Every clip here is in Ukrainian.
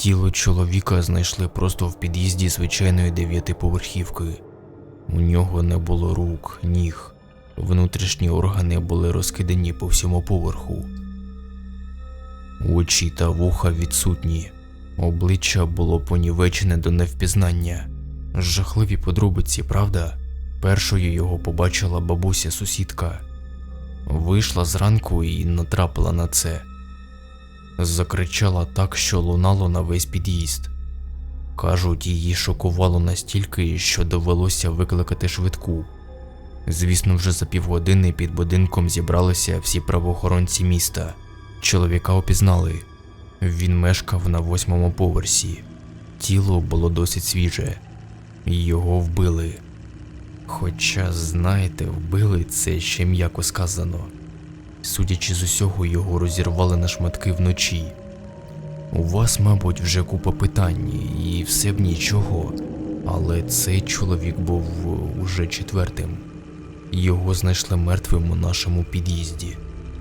Тіло чоловіка знайшли просто в під'їзді звичайної дев'ятиповерхівки. У нього не було рук, ніг. Внутрішні органи були розкидані по всьому поверху. Очі та вуха відсутні. Обличчя було понівечене до невпізнання. Жахливі подробиці, правда? Першою його побачила бабуся сусідка. Вийшла зранку і натрапила на це. Закричала так, що лунало на весь під'їзд. Кажуть, її шокувало настільки, що довелося викликати швидку. Звісно, вже за півгодини під будинком зібралися всі правоохоронці міста. Чоловіка опізнали. Він мешкав на восьмому поверсі. Тіло було досить свіже. Його вбили. Хоча, знаєте, вбили це ще м'яко сказано. Судячи з усього, його розірвали на шматки вночі. У вас, мабуть, вже купа питань, і все б нічого, але цей чоловік був уже четвертим. Його знайшли мертвим у нашому під'їзді.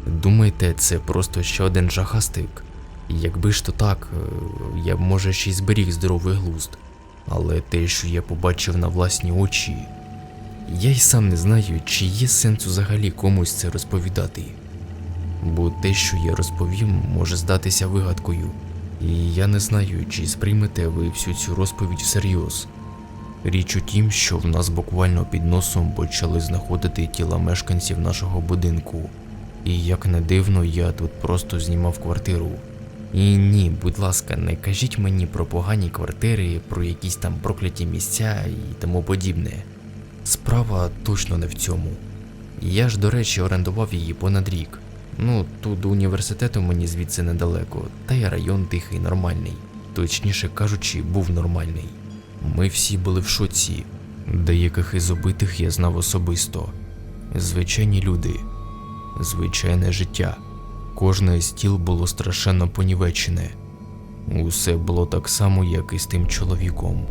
Думаєте, це просто ще один жахастик? Якби ж то так, е, я б може ще й зберіг здоровий глузд. Але те, що я побачив на власні очі, я й сам не знаю, чи є сенс взагалі комусь це розповідати. Бо те, що я розповім, може здатися вигадкою, і я не знаю, чи сприймете ви всю цю розповідь всерйоз. Річ у тім, що в нас буквально під носом почали знаходити тіла мешканців нашого будинку. І як не дивно, я тут просто знімав квартиру. І ні, будь ласка, не кажіть мені про погані квартири, про якісь там прокляті місця і тому подібне. Справа точно не в цьому. Я ж, до речі, орендував її понад рік. Ну, тут до університету мені звідси недалеко, та й район тихий, нормальний. Точніше кажучи, був нормальний. Ми всі були в шоці. Деяких із убитих я знав особисто. Звичайні люди, звичайне життя. Кожне з тіл було страшенно понівечене. Усе було так само, як і з тим чоловіком.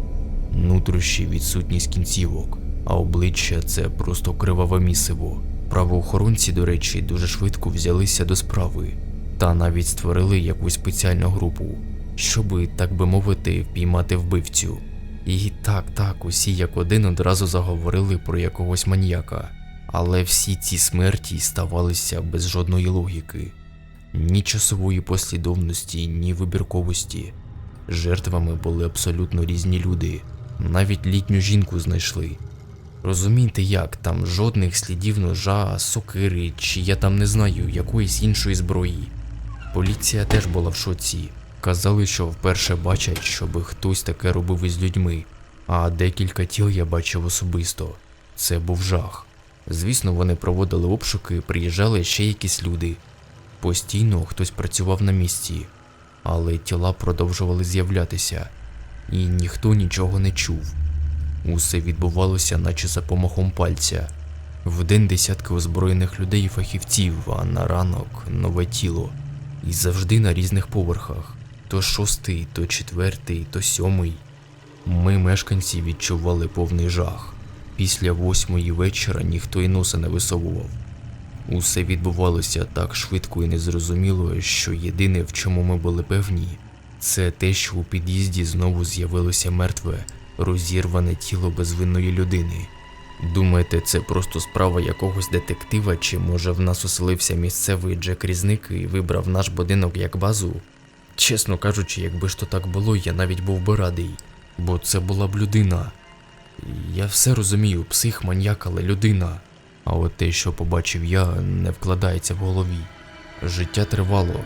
Нутрощі відсутність кінцівок, а обличчя це просто криваве місиво. Правоохоронці, до речі, дуже швидко взялися до справи та навіть створили якусь спеціальну групу, щоби, так би мовити, впіймати вбивцю. І так, так, усі як один одразу заговорили про якогось маньяка. Але всі ці смерті ставалися без жодної логіки, ні часової послідовності, ні вибірковості. Жертвами були абсолютно різні люди, навіть літню жінку знайшли. Розумієте як, там жодних слідів ножа, сокири, чи я там не знаю, якоїсь іншої зброї. Поліція теж була в шоці. Казали, що вперше бачать, щоб хтось таке робив із людьми, а декілька тіл я бачив особисто. Це був жах. Звісно, вони проводили обшуки, приїжджали ще якісь люди. Постійно хтось працював на місці, але тіла продовжували з'являтися, і ніхто нічого не чув. Усе відбувалося, наче за помахом пальця. Вдень десятки озброєних людей і фахівців, а на ранок нове тіло. І завжди на різних поверхах. То шостий, то четвертий, то сьомий. Ми, мешканці, відчували повний жах. Після восьмої вечора ніхто й носа не висовував. Усе відбувалося так швидко і незрозуміло, що єдине, в чому ми були певні, це те, що у під'їзді знову з'явилося мертве, розірване тіло безвинної людини. Думаєте, це просто справа якогось детектива, чи може в нас оселився місцевий Джек Різник і вибрав наш будинок як базу? Чесно кажучи, якби ж то так було, я навіть був би радий, бо це була б людина. Я все розумію, псих, маньяк, але людина. А от те, що побачив я, не вкладається в голові. Життя тривало.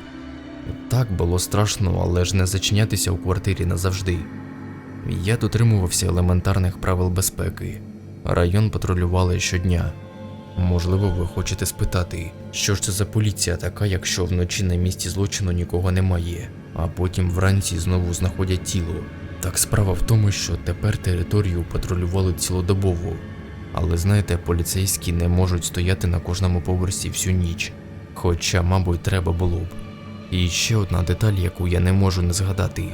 Так було страшно, але ж не зачинятися у квартирі назавжди. Я дотримувався елементарних правил безпеки. Район патрулювали щодня. Можливо, ви хочете спитати, що ж це за поліція така, якщо вночі на місці злочину нікого немає, а потім вранці знову знаходять тіло. Так справа в тому, що тепер територію патрулювали цілодобово. Але знаєте, поліцейські не можуть стояти на кожному поверсі всю ніч. Хоча, мабуть, треба було б. І ще одна деталь, яку я не можу не згадати: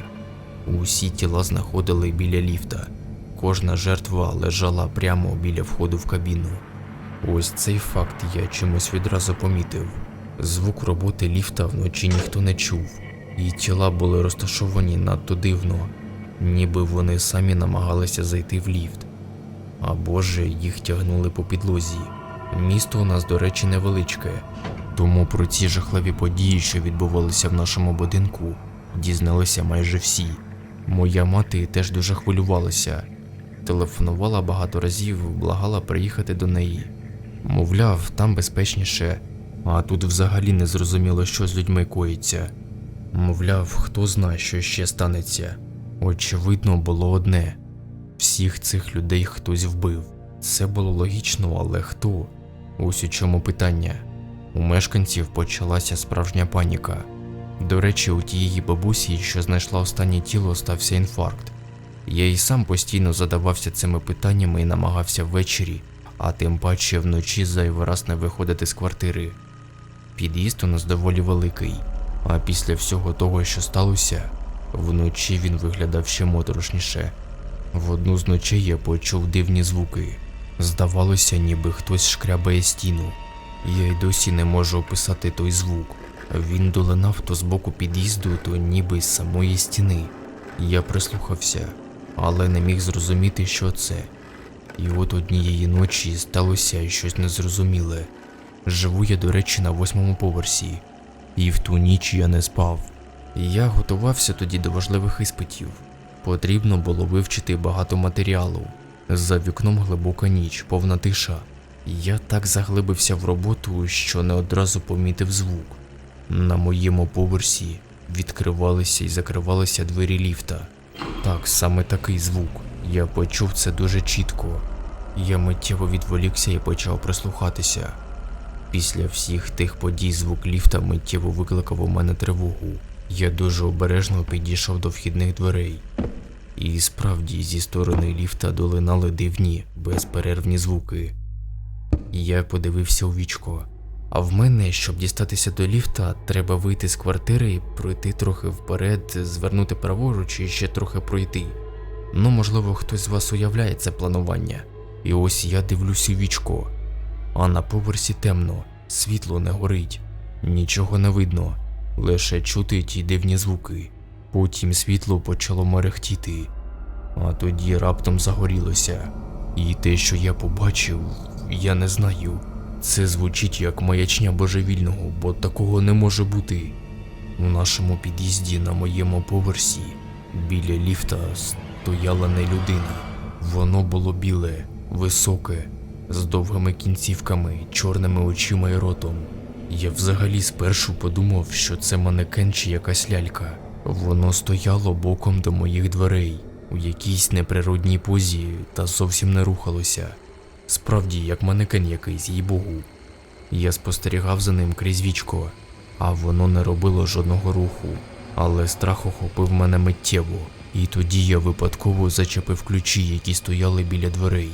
усі тіла знаходили біля ліфта. Кожна жертва лежала прямо біля входу в кабіну. Ось цей факт я чимось відразу помітив. Звук роботи ліфта вночі ніхто не чув. і тіла були розташовані надто дивно, ніби вони самі намагалися зайти в ліфт. Або ж їх тягнули по підлозі. Місто у нас, до речі, невеличке, тому про ці жахливі події, що відбувалися в нашому будинку, дізналися майже всі. Моя мати теж дуже хвилювалася, телефонувала багато разів, благала приїхати до неї. Мовляв, там безпечніше, а тут взагалі не зрозуміло, що з людьми коїться. Мовляв, хто знає, що ще станеться. Очевидно, було одне: всіх цих людей хтось вбив. Це було логічно, але хто? Ось у чому питання. У мешканців почалася справжня паніка. До речі, у тієї бабусі, що знайшла останнє тіло, стався інфаркт. Я і сам постійно задавався цими питаннями і намагався ввечері, а тим паче вночі зайвий раз не виходити з квартири. Під'їзд у нас доволі великий, а після всього того, що сталося, вночі він виглядав ще моторошніше. В одну з ночей я почув дивні звуки. Здавалося, ніби хтось шкрябає стіну. Я й досі не можу описати той звук. Він долинав то з боку під'їзду, то ніби з самої стіни. Я прислухався, але не міг зрозуміти, що це. І от однієї ночі сталося щось незрозуміле. Живу я, до речі, на восьмому поверсі, і в ту ніч я не спав. Я готувався тоді до важливих іспитів. Потрібно було вивчити багато матеріалу. За вікном глибока ніч, повна тиша. Я так заглибився в роботу, що не одразу помітив звук. На моєму поверсі відкривалися і закривалися двері ліфта. Так, саме такий звук. Я почув це дуже чітко. Я миттєво відволікся і почав прислухатися. Після всіх тих подій звук ліфта миттєво викликав у мене тривогу. Я дуже обережно підійшов до вхідних дверей. І справді зі сторони ліфта долинали дивні, безперервні звуки. Я подивився у вічко. А в мене, щоб дістатися до ліфта, треба вийти з квартири, пройти трохи вперед, звернути праворуч і ще трохи пройти. Ну, можливо, хтось з вас уявляє це планування. І ось я дивлюсь у вічко. А на поверсі темно, світло не горить, нічого не видно, лише чути ті дивні звуки. Потім світло почало мерехтіти, а тоді раптом загорілося. І те, що я побачив, я не знаю. Це звучить як маячня божевільного, бо такого не може бути. У нашому під'їзді на моєму поверсі біля ліфта стояла не людина. Воно було біле, високе, з довгими кінцівками, чорними очима і ротом. Я взагалі спершу подумав, що це манекен чи якась лялька. Воно стояло боком до моїх дверей, у якійсь неприродній позі та зовсім не рухалося. Справді, як манекен якийсь, їй богу. Я спостерігав за ним крізь вічко, а воно не робило жодного руху. Але страх охопив мене миттєво, і тоді я випадково зачепив ключі, які стояли біля дверей,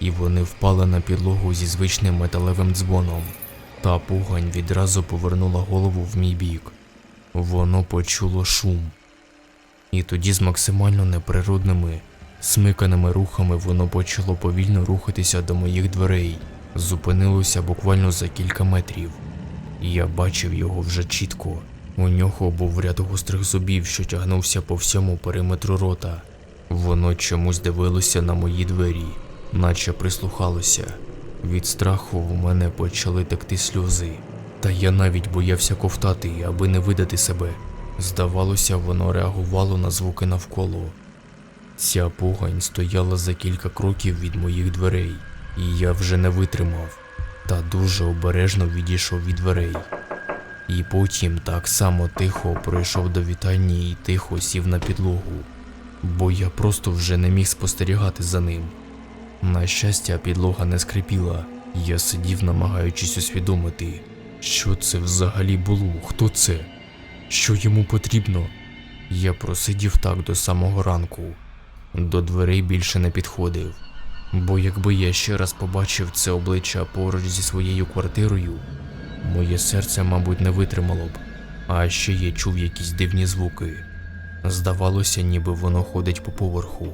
і вони впали на підлогу зі звичним металевим дзвоном. Та пугань відразу повернула голову в мій бік. Воно почуло шум. І тоді з максимально неприродними, смиканими рухами воно почало повільно рухатися до моїх дверей, зупинилося буквально за кілька метрів. Я бачив його вже чітко. У нього був ряд гострих зубів, що тягнувся по всьому периметру рота. Воно чомусь дивилося на мої двері, наче прислухалося. Від страху в мене почали текти сльози, та я навіть боявся ковтати, аби не видати себе. Здавалося, воно реагувало на звуки навколо. Ця погань стояла за кілька кроків від моїх дверей, і я вже не витримав, та дуже обережно відійшов від дверей. І потім так само тихо пройшов до вітальні і тихо сів на підлогу, бо я просто вже не міг спостерігати за ним. На щастя, підлога не скрипіла, я сидів, намагаючись усвідомити, що це взагалі було, хто це, що йому потрібно. Я просидів так до самого ранку, до дверей більше не підходив, бо якби я ще раз побачив це обличчя поруч зі своєю квартирою, моє серце, мабуть, не витримало б, а ще я чув якісь дивні звуки. Здавалося, ніби воно ходить по поверху.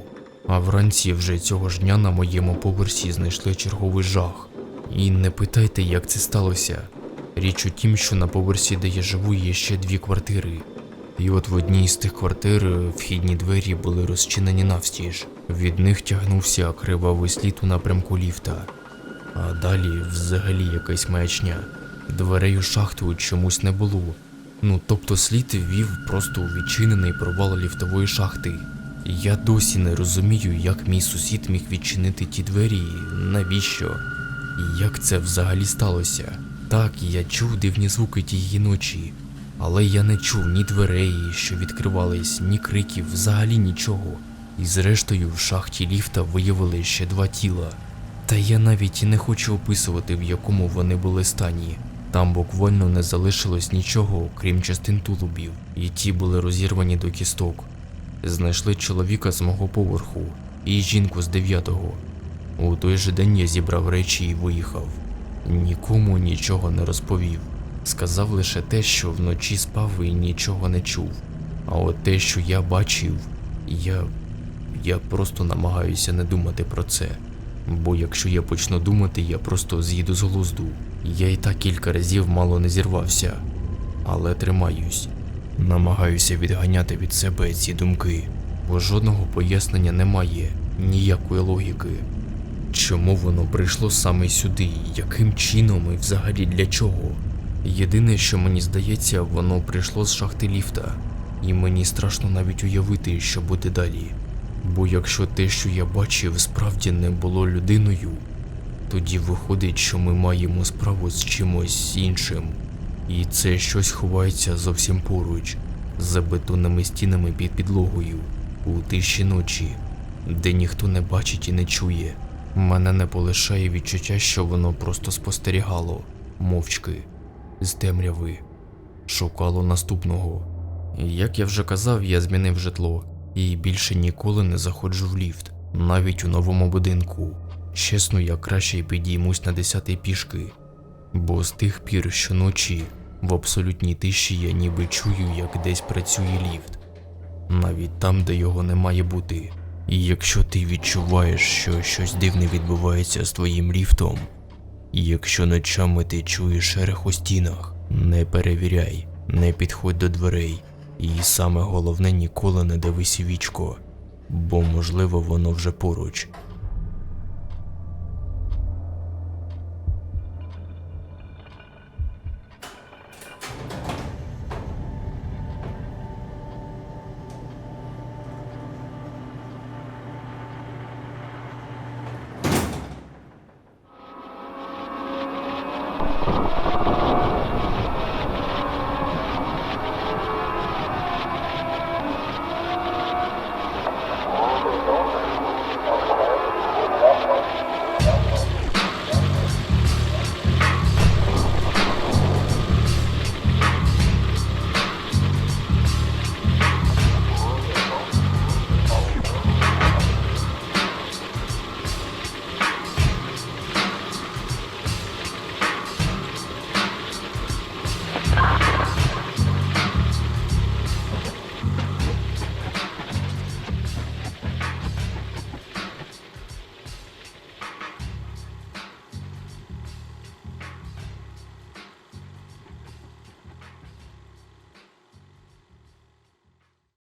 А вранці вже цього ж дня на моєму поверсі знайшли черговий жах. І не питайте, як це сталося. Річ у тім, що на поверсі, де я живу, є ще дві квартири. І от в одній з тих квартир е, вхідні двері були розчинені навстіж. Від них тягнувся кривавий слід у напрямку ліфта. А далі взагалі якась маячня. Дверей у шахту чомусь не було. Ну, тобто слід вів просто у відчинений провал ліфтової шахти. Я досі не розумію, як мій сусід міг відчинити ті двері, навіщо, і як це взагалі сталося. Так, я чув дивні звуки тієї ночі, але я не чув ні дверей, що відкривались, ні криків, взагалі нічого. І зрештою в шахті ліфта виявили ще два тіла. Та я навіть не хочу описувати, в якому вони були стані. Там буквально не залишилось нічого, крім частин тулубів, і ті були розірвані до кісток. Знайшли чоловіка з мого поверху і жінку з дев'ятого. У той же день я зібрав речі і виїхав. Нікому нічого не розповів. Сказав лише те, що вночі спав і нічого не чув. А от те, що я бачив, я. я просто намагаюся не думати про це. Бо якщо я почну думати, я просто з'їду з глузду. Я і так кілька разів мало не зірвався, але тримаюсь. Намагаюся відганяти від себе ці думки, бо жодного пояснення немає, ніякої логіки. Чому воно прийшло саме сюди? Яким чином і взагалі для чого? Єдине, що мені здається, воно прийшло з шахти ліфта, і мені страшно навіть уявити, що буде далі. Бо якщо те, що я бачив, справді не було людиною, тоді виходить, що ми маємо справу з чимось іншим. І це щось ховається зовсім поруч, за бетонними стінами під підлогою, у тиші ночі, де ніхто не бачить і не чує. Мене не полишає відчуття, що воно просто спостерігало, мовчки, з темряви, шукало наступного. Як я вже казав, я змінив житло і більше ніколи не заходжу в ліфт, навіть у новому будинку. Чесно, я краще підіймусь на десятий пішки, бо з тих пір щоночі в абсолютній тиші я ніби чую, як десь працює ліфт, навіть там, де його не має бути. І якщо ти відчуваєш, що щось дивне відбувається з твоїм ліфтом, якщо ночами ти чуєш шерех у стінах, не перевіряй, не підходь до дверей, і саме головне ніколи не дивись вічко, бо можливо воно вже поруч,